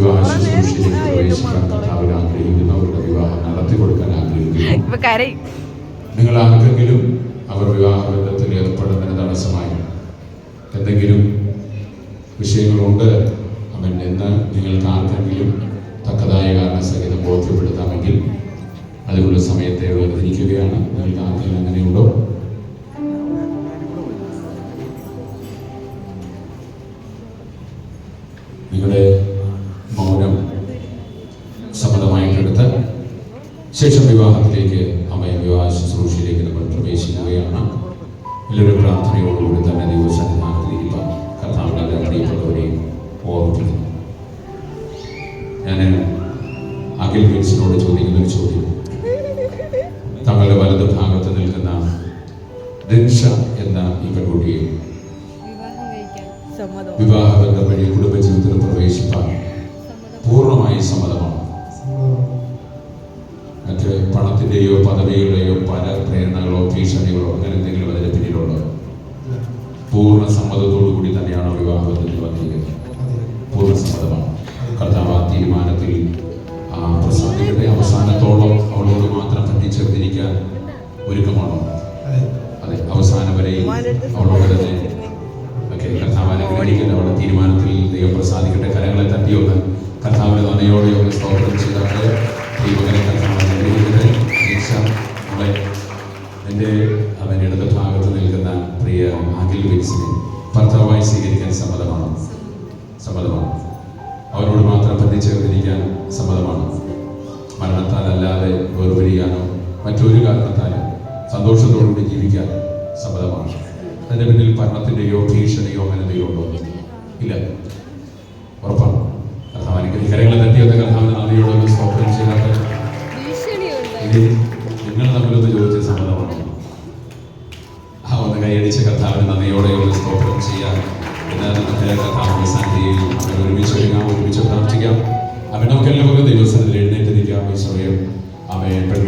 വിവാഹ ശുശ്രൂഷയിലേക്ക് പ്രവേശിക്കാൻ കർത്താവിൽ ആഗ്രഹിക്കുന്നവരുടെ വിവാഹം നടത്തി കൊടുക്കാൻ ആഗ്രഹിക്കുന്നു. നിങ്ങൾ ആർക്കെങ്കിലും അവർ വിവാഹബന്ധത്തിൽ ഏർപ്പെടുന്നതിന് തടസ്സമായി എന്തെങ്കിലും വിഷയങ്ങളുണ്ട്? അവൻ എന്ന് നിങ്ങൾക്ക് ആർക്കെങ്കിലും തക്കതായ കാരണസഹിതം ബോധ്യപ്പെടുത്താമെങ്കിൽ അതിനുള്ള സമയത്തെ വേർതിരിക്കുകയാണ്. നിങ്ങൾക്ക് ആർക്കെങ്കിലും അങ്ങനെയുണ്ടോ? നിങ്ങളുടെ ശേഷം വിവാഹത്തിലേക്ക് അമ്മയെ വിവാഹ ശുശ്രൂഷയിലേക്ക് നമ്മൾ പ്രവേശിക്കുകയാണ്. എല്ലാവരും പ്രാർത്ഥനയോടുകൂടി തന്നെ ദൈവസന്നിധാനത്തിലിരിക്കാം കർത്താവിന്റെ എല്ലാ പ്രിയപ്പെട്ടവരെയും ഓർമ്മിപ്പിക്കുന്നു ഞാൻ അഖിൽ വിൻസിനോട് ചോദിക്കുന്ന ഒരു ചോദ്യം. തങ്ങളുടെ വലത് ഭാഗത്ത് നിൽക്കുന്ന ദിൻഷ എന്ന ഈ പെൺകുട്ടിയെ വിവാഹ വിവാഹബന്ധം വഴി കുടുംബജീവിതത്തിൽ പണത്തിന്റെയോ പദവികളുടെയോ പല പ്രേരണകളോ ഭീഷണികളോ അങ്ങനെ എന്തെങ്കിലും അതിന്റെ പിന്നിലുണ്ടോ? പൂർണ സമ്മതത്തോടു കൂടി തന്നെയാണോ വിവാഹത്തിൽ വന്നിരിക്കുന്നത് പൂർണ സമ്മതമാണ്. കർത്താവ് ആ തീരുമാനത്തിൽ ആ പ്രസാദിയുടെ അവസാനത്തോളം അവളോട് മാത്രം പറ്റിച്ചേർന്നിരിക്കാൻ ഒരുക്കമാണോ? അതെ. അവസാനം വരെയും അവളോട് തന്നെ അവളുടെ തീരുമാനത്തിൽ ദൈവം പ്രസാദിക്കട്ടെ. കരങ്ങളെ തട്ടിയൊന്ന് കർത്താവിന്റെ നന്ദിയോടെ സ്വാഗതം ചെയ്താൽ ദൈവകരെ കർത്താവ് എന്റെ അവൻ ഇടത് ഭാഗത്ത് നിൽക്കുന്ന പ്രിയ അഖിൽ വിൻസിനെ ഭർത്താവായി സ്വീകരിക്കാൻ സമ്മതമാണ്. സമ്മതമാണ്. അവരോട് മാത്രം ബന്ധിച്ചേർന്നിരിക്കാൻ സമ്മതമാണ്. മരണത്താൽ അല്ലാതെ വേർപിരിയാനോ മറ്റൊരു കാരണത്താലും സന്തോഷത്തോടുകൂടി ജീവിക്കാൻ സമ്മതമാണ്. അതിന്റെ പിന്നിൽ ഭരണത്തിന്റെയോ ഭീഷണിയോ അങ്ങനെ എന്തെങ്കിലും ഉണ്ടോ? ഇല്ല. ഉറപ്പാണ്. കർത്താവ് അനുഗ്രഹിക്കും. കരങ്ങളെ തട്ടിയൊന്ന് കർത്താവിന് നന്ദിയോടൊന്ന് സ്വപ്നം ചെയ്താൽ നമുക്ക് ചെയ്യാം. എല്ലാവരും അദ്ദേഹത്തെ താമസ സന്നിധിയിൽ അവരെ ഒരുമിച്ച് ഒരുങ്ങാം ഒരുമിച്ച് പ്രാർത്ഥിക്കാം. അവൻ നമുക്കെല്ലാവർക്കും ദൈവസ്ഥാനത്തിൽ എഴുന്നേറ്റ് നിൽക്കാം സമയം അവൻ